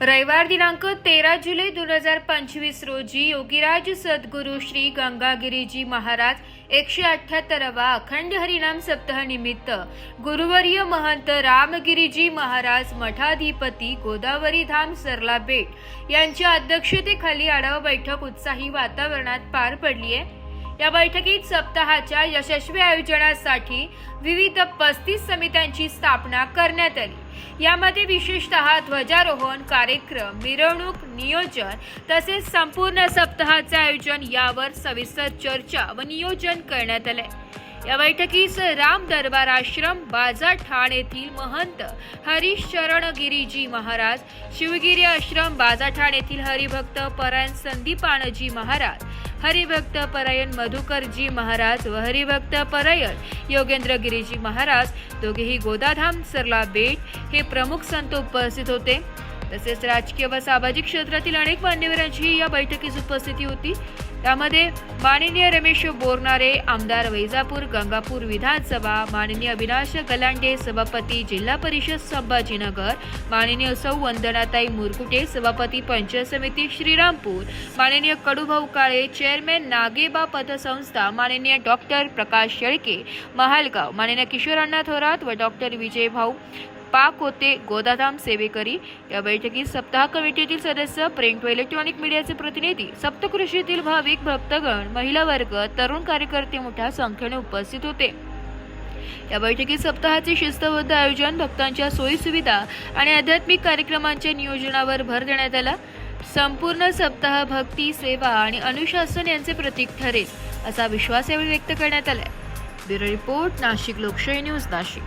रविवार दिनांक तेरा जुलै दोन हजार पंचवीस रोजी योगीराज सद्गुरू श्री गंगागिरीजी महाराज एकशे अठ्याहत्तरावा अखंड हरिनाम सप्ताह निमित्त गुरुवर्य महंत रामगिरीजी महाराज मठाधिपती गोदावरी धाम सरला बेट यांच्या अध्यक्षतेखाली आढावा बैठक उत्साही वातावरणात पार पडली आहे या बैठकीत सप्ताहाच्या यशस्वी आयोजनासाठी विविध पस्तीस समित्यांची स्थापना करण्यात आली. यामध्ये विशेषतः ध्वजारोहण कार्यक्रम मिरवणूक नियोजन तसेच संपूर्ण सप्ताहाचे आयोजन यावर सविस्तर चर्चा व नियोजन करण्यात आले. या बैठकीस राम दरबार आश्रम बाजार ठाण येथील महंत हरीश गिरीजी महाराज शिवगिरी आश्रम बाजाठाण येथील हरिभक्त परायण संदीपानजी महाराज हरिभक्त परायण मधुकरजी महाराज व हरिभक्त परायण योगेंद्र गिरीजी महाराज. दोघेही गोदाधाम सरला बेट हे प्रमुख संत उपस्थित होते. तसेच राजकीय व सामाजिक क्षेत्रातील अनेक मान्यवरांची या बैठकीस उपस्थिती होती. त्यामध्ये माननीय रमेश बोरनारे आमदार वैजापूर गंगापूर विधानसभा माननीय अविनाश गलांडे सभापती जिल्हा परिषद संभाजीनगर माननीय सौ वंदनाताई मुरकुटे सभापती पंचायत समिती श्रीरामपूर माननीय कडूभाऊ काळे चेअरमॅन नागेबा पतसंस्था माननीय डॉक्टर प्रकाश शेळके महालगाव माननीय किशोरांना थोरात व डॉक्टर विजय भाऊ पाक होते. गोदाधाम सेवेकरी. या बैठकीत सप्ताह कमिटीतील सदस्य प्रिंट व इलेक्ट्रॉनिक मीडियाचे प्रतिनिधी सप्तकृषीतील भाविक भक्तगण महिला वर्ग तरुण कार्यकर्ते मोठ्या संख्येने उपस्थित होते. या बैठकीत सप्ताहाचे शिस्तबद्ध आयोजन भक्तांच्या सोयीसुविधा आणि आध्यात्मिक कार्यक्रमांच्या नियोजनावर भर देण्यात आला. संपूर्ण सप्ताह भक्ती सेवा आणि अनुशासन यांचे प्रतीक ठरेल असा विश्वास यावेळी व्यक्त करण्यात आला ब्युरो रिपोर्ट नाशिक लोकशाही न्यूज नाशिक.